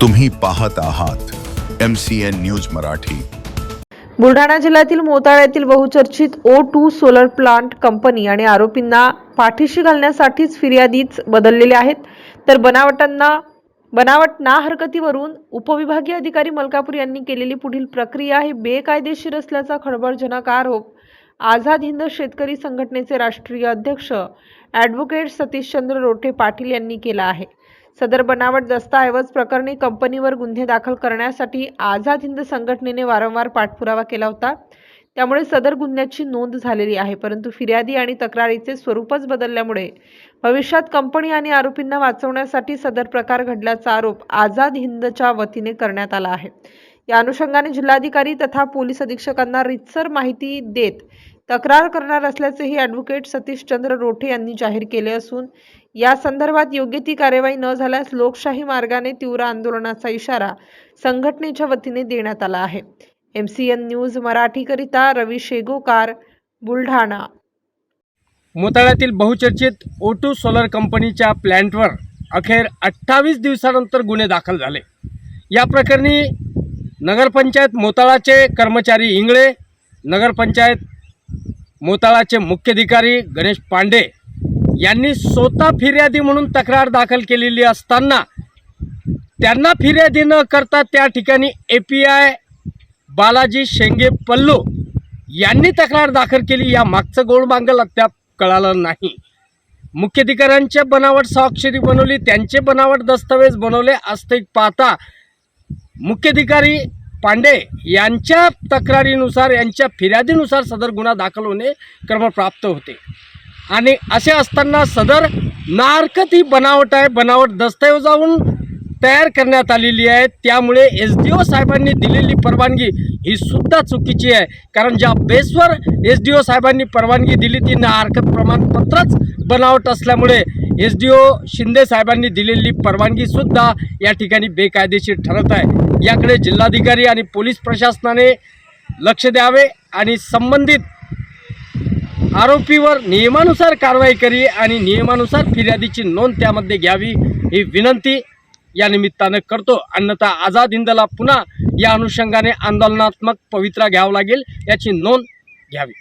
तुम्ही पाहत आहात M C N news Marathi. Buldhana जिल्ह्यातील मोताळ्यातील बहुचर्चित O two solar plant company आणि आरोपींना पाठीशी घालण्यासाठीच फिर्यादीच बदललेले आहेत. तर बनावटांना बनावट ना हरकतीवरून उपविभागीय अधिकारी मलकापूर यांनी केलेली पुढील प्रक्रिया ही बेकायदेशीर असल्याचा खळबळजनक आरोप आझाद हिंद शेतकरी संघटनेचे राष्ट्रीय अध्यक्ष ॲडव्होकेट सतीशचंद्र रोठे पाटील यांनी केला आहे. सदर बनावट दस्तऐवज प्रकरणी कंपनीवर गुन्हे दाखल करण्यासाठी आझाद हिंद संघटनेने वारंवार पाठपुरावा केला होता. त्यामुळे सदर गुन्ह्याची नोंद झालेली आहे परंतु फिर्यादी आणि तक्रारीचे स्वरूपच बदलल्यामुळे भविष्यात कंपनी आणि आरोपींना वाचवण्यासाठी सदर प्रकार घडल्याचा आरोप आझाद हिंदच्या वतीने करण्यात आला आहे. या अनुषंगाने जिल्हाधिकारी तथा पोलीस अधीक्षकांना रितसर माहिती देत तक्रार करणार असल्याचेही ॲडव्होकेट सतीशचंद्र रोठे यांनी जाहीर केले असून या संदर्भात योग्य ती कार्यवाही न झाल्यास लोकशाही मार्गाने तीव्र आंदोलनाचा इशारा संघटनेच्या वतीने देण्यात आला आहे. एम सी एन न्यूज मराठीकरिता रवी शेगोकार बुलढाणा. मोताळ्यातील बहुचर्चित ओटू सोलर कंपनीच्या प्लॅन्टवर अखेर अठ्ठावीस दिवसानंतर गुन्हे दाखल झाले. या प्रकरणी नगरपंचायत मोताळाचे कर्मचारी इंगळे नगरपंचायत मोताळाचे मुख्याधिकारी गणेश पांडे यांनी स्वतः फिर्यादी म्हणून तक्रार दाखल केलेली असताना त्यांना फिर्यादी न करता त्या ठिकाणी ए पी आय बालाजी शेंगे पल्लू यांनी तक्रार दाखल केली. या मागचं गोडबांगल अद्याप कळालं नाही. मुख्याधिकाऱ्यांचे बनावट स्वाक्षरी बनवली त्यांचे बनावट दस्तावेज बनवले असते पाहता मुख्याधिकारी पांडे यांच्या तक्रारीनुसार यांच्या फिर्यादीनुसार सदर गुन्हा दाखल होणे क्रमप्राप्त होते. आणि असे असताना सदर नारकत ही बनावट आहे बनावट दस्तऐवजाहून तयार करण्यात आलेली आहे. त्यामुळे एस डी ओ साहेबांनी दिलेली परवानगी ही सुद्धा चुकीची आहे. कारण ज्या बेसवर एस डी ओ साहेबांनी परवानगी दिली ती ना हरकत प्रमाणपत्रच बनावट असल्यामुळे एस डी ओ शिंदे साहेबांनी दिलेली परवानगीसुद्धा या ठिकाणी बेकायदेशीर ठरत आहे. याकडे जिल्हाधिकारी आणि पोलीस प्रशासनाने लक्ष द्यावे आणि संबंधित आरोपीवर नियमानुसार कारवाई करी आणि नियमानुसार फिर्यादीची नोंद त्यामध्ये घ्यावी ही विनंती या निमित्तानं करतो. अन्यथा आझाद हिंदला पुन्हा या अनुषंगाने आंदोलनात्मक पवित्रा घ्यावा लागेल याची नोंद घ्यावी.